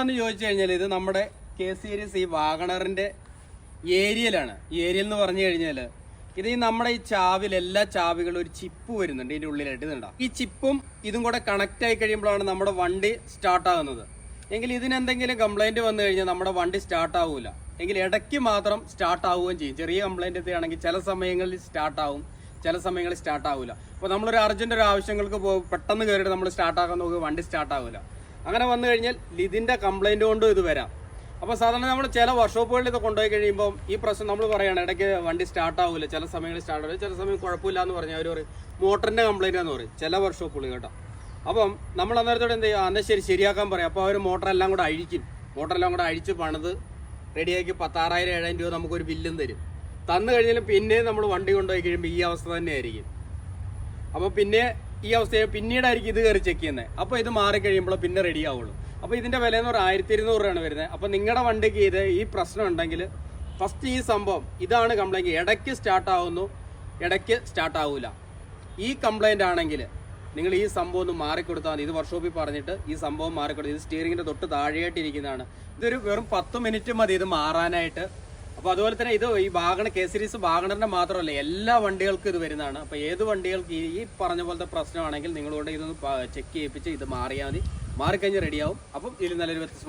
എന്ന് ചോദിച്ചു കഴിഞ്ഞാൽ ഇത് നമ്മുടെ കെ സീരീസ് ഈ വാഗണറിന്റെ ഏരിയയിലാണ് ഈ ഏരിയൽ എന്ന് പറഞ്ഞു കഴിഞ്ഞാൽ ഇത് ഈ നമ്മുടെ ഈ ചാവിൽ എല്ലാ ചാവികളും ഒരു ചിപ്പ് വരുന്നുണ്ട് ഇതിന്റെ ഉള്ളിലായിട്ട് ഇതുണ്ടാവും ഈ ചിപ്പും ഇതും കൂടെ കണക്ട് ആയി കഴിയുമ്പോഴാണ് നമ്മുടെ വണ്ടി സ്റ്റാർട്ട് ആകുന്നത്. എങ്കിൽ ഇതിനെന്തെങ്കിലും കംപ്ലൈന്റ് വന്നു കഴിഞ്ഞാൽ നമ്മുടെ വണ്ടി സ്റ്റാർട്ട് ആവൂല. എങ്കിൽ ഇടയ്ക്ക് മാത്രം സ്റ്റാർട്ട് ആവുകയും ചെയ്യും. ചെറിയ കംപ്ലൈന്റ് എത്തുകയാണെങ്കിൽ ചില സമയങ്ങളിൽ സ്റ്റാർട്ട് ആവും ചില സമയങ്ങളിൽ സ്റ്റാർട്ട് ആവില്ല അപ്പോൾ നമ്മളൊരു അർജന്റ് ഒരു ആവശ്യങ്ങൾക്ക് പോകും പെട്ടെന്ന് കയറിയിട്ട് നമ്മൾ സ്റ്റാർട്ട് ആക്കാൻ നോക്കുക വണ്ടി സ്റ്റാർട്ട് ആവില്ല അങ്ങനെ വന്നു കഴിഞ്ഞാൽ ലിതിന്റെ കംപ്ലൈന്റ് കൊണ്ടും ഇത് വരാം. അപ്പോൾ സാധാരണ നമ്മൾ ചില വർക്ക്ഷോപ്പുകളിൽ ഇത് കൊണ്ടുപോയി കഴിയുമ്പോൾ ഈ പ്രശ്നം നമ്മൾ പറയുകയാണ് ഇടയ്ക്ക് വണ്ടി സ്റ്റാർട്ട് ആവില്ല ചില സമയങ്ങളിൽ സ്റ്റാർട്ട് ആവില്ല ചില സമയം കുഴപ്പമില്ല എന്ന് പറഞ്ഞാൽ അവർ പറയും. മോട്ടറിന്റെ കംപ്ലൈന്റ് എന്ന് പറയും ചില വർഷോപ്പുകൾ കേട്ടോ. അപ്പം നമ്മൾ അന്നേരത്തോടെ എന്ത് ചെയ്യുക അന്നേ ശരി ശരിയാക്കാൻ പറയും. അപ്പോൾ അവർ മോട്ടറെല്ലാം കൂടെ അഴിക്കും. മോട്ടറെല്ലാം കൂടെ അഴിച്ച് പണിത് റെഡിയാക്കി പത്താറായിരം ഏഴായിരം രൂപ നമുക്കൊരു ബില്ലും തരും. തന്നു കഴിഞ്ഞാലും പിന്നെ നമ്മൾ വണ്ടി കൊണ്ടുപോയി കഴിയുമ്പോൾ ഈ അവസ്ഥ തന്നെയായിരിക്കും. അപ്പോൾ പിന്നെ ഈ അവസ്ഥയെ പിന്നീടായിരിക്കും ഇത് കയറി ചെക്ക് ചെയ്യുന്നത് അപ്പോൾ ഇത് മാറി കഴിയുമ്പോൾ പിന്നെ റെഡി ആവുള്ളൂ. അപ്പോൾ ഇതിന്റെ വില എന്ന് പറഞ്ഞാൽ ആയിരത്തി ഇരുന്നൂറ് രൂപയാണ് വരുന്നത് അപ്പോൾ നിങ്ങളുടെ വണ്ടിക്ക് ഇത് ഈ പ്രശ്നം ഉണ്ടെങ്കിൽ ഫസ്റ്റ് ഈ സംഭവം ഇതാണ് കംപ്ലൈന്റ് ഇടയ്ക്ക് സ്റ്റാർട്ട് ആവുന്നു ഇടയ്ക്ക് സ്റ്റാർട്ട് ആവില്ല ഈ കംപ്ലൈന്റ് ആണെങ്കിൽ നിങ്ങൾ ഈ സംഭവം ഒന്ന് മാറിക്കൊടുത്താൽ മതി. ഇത് വർക്ക്ഷോപ്പിൽ പറഞ്ഞിട്ട് ഈ സംഭവം മാറിക്കൊടുത്തു ഇത് സ്റ്റിയറിംഗിന്റെ തൊട്ട് താഴെയായിട്ട് ഇരിക്കുന്നതാണ് ഇതൊരു വെറും പത്ത് മിനിറ്റ് മതി ഇത് മാറാനായിട്ട്. അപ്പോൾ അതുപോലെ തന്നെ ഇത് ഈ വാഗണ കെ സീരീസ് വാഗണറിന്റെ മാത്രമല്ല എല്ലാ വണ്ടികൾക്കും ഇത് വരുന്നതാണ്. അപ്പോൾ ഏത് വണ്ടികൾക്ക് ഈ ഈ പറഞ്ഞ പോലത്തെ പ്രശ്നമാണെങ്കിൽ നിങ്ങളുകൊണ്ട് ഇതൊന്ന് ചെക്ക് ചെയ്യിപ്പിച്ച് ഇത് മാറിയാൽ മതി. മാറിക്കഴിഞ്ഞ് റെഡിയാവും അപ്പം ഇതിൽ നല്ലൊരു വ്യത്യസ്തമായ